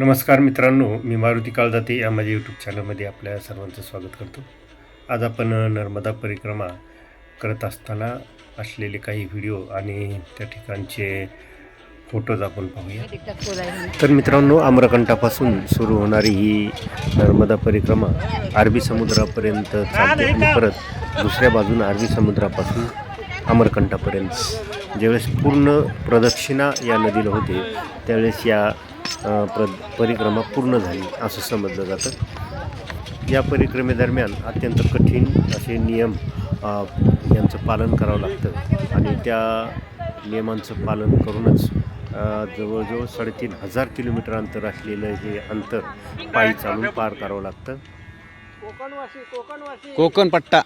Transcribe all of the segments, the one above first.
नमस्कार मित्रांनो मी मारुती काळजाते या माझ्या यूट्यूब चॅनलमध्ये आपल्या सर्वांचं स्वागत करतो. आज आपण नर्मदा परिक्रमा करत असताना असलेले काही व्हिडिओ आणि त्या ठिकाणचे फोटोज आपण पाहूया. तर मित्रांनो आम्रकंठापासून सुरू होणारी ही नर्मदा परिक्रमा अरबी समुद्रापर्यंत चालते आणि परत दुसऱ्या बाजूनं अरबी समुद्रापासून आम्रकंठापर्यंत ज्यावेळेस पूर्ण प्रदक्षिणा या नदीला होते त्यावेळेस या प्र परिक्रमा पूर्ण झाली असं समजलं जातं. या परिक्रमेदरम्यान अत्यंत कठीण असे नियम यांचं पालन करावं लागतं. आणि त्या नियमांचं पालन करूनच जवळजवळ साडेतीन हजार किलोमीटर अंतर असलेलं हे अंतर पायी चालून पार करावं लागतं. कोकण पट्टा.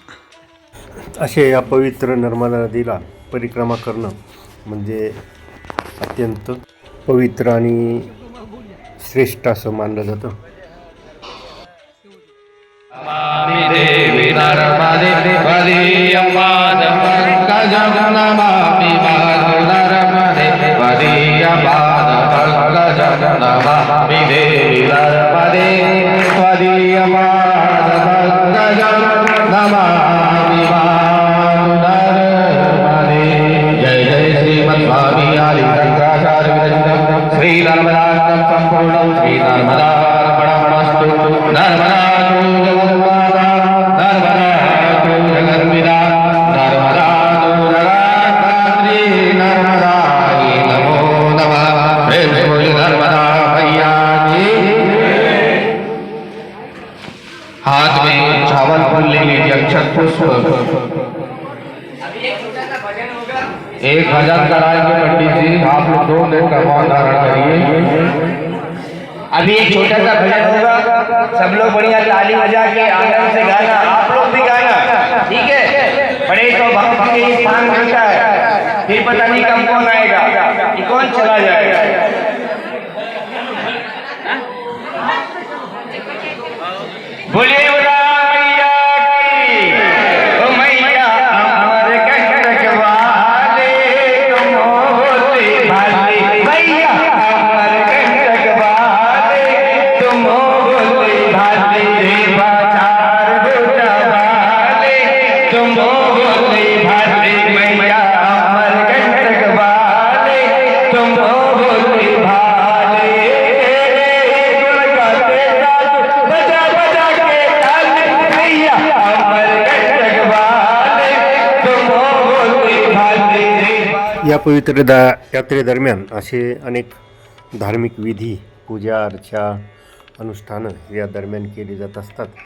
असे या पवित्र नर्मदा नदीला परिक्रमा करणं म्हणजे अत्यंत पवित्र आणि શ્રેષ્ઠ અસો માનદ હતો દેવી નર્મદે एक भजन कराएँगे पंडित जी आप लोग दो मिनट का धारण करिए। अभी एक छोटा सा भजन होगा। सब लोग बढ़िया ताली बजा के आराम से गाना। आप लोग भी गाना। ठीक है? बड़े तो के स्थान मिलता है। फिर पता नहीं कब कौन आएगा कौन चला जाएगा। बोलिए। या पवित्र दा यात्रेदरम्यान असे अनेक धार्मिक विधी, पूजा, अर्चा, अनुष्ठानं या दरम्यान केली जात असतात.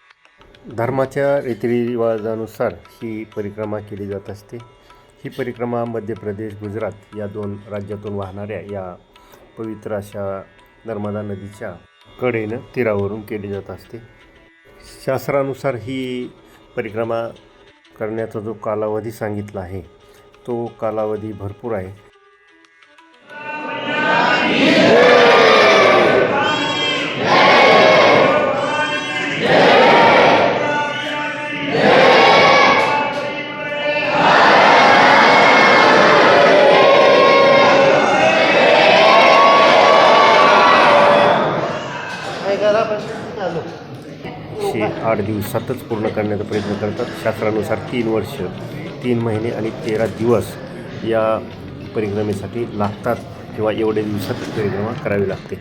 धर्माच्या रीतिरिवाजानुसार ही परिक्रमा केली जात असते. ही परिक्रमा मध्य प्रदेश गुजरात या दोन राज्यातून वाहणाऱ्या या पवित्र अशा नर्मदा नदीच्या कडेनं तीरावरून केली जात असते. शास्त्रानुसार ही परिक्रमा करण्याचा जो कालावधी सांगितला आहे तो कालावधी भरपूर आहे. हे आठ दिवसातच पूर्ण करण्याचा प्रयत्न करतात. शास्त्रानुसार तीन वर्ष तीन महिने आणि तेरा दिवस या परिक्रमेसाठी लागतात किंवा एवढ्या दिवसात परिक्रमा करावी लागते.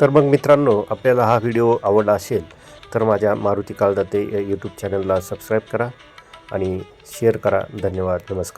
तर मग मित्रांनो आपल्याला हा व्हिडिओ आवडला असेल तर माझ्या मारुती काळदाते या यूट्यूब चॅनलला सबस्क्राईब करा आणि शेअर करा. धन्यवाद. नमस्कार.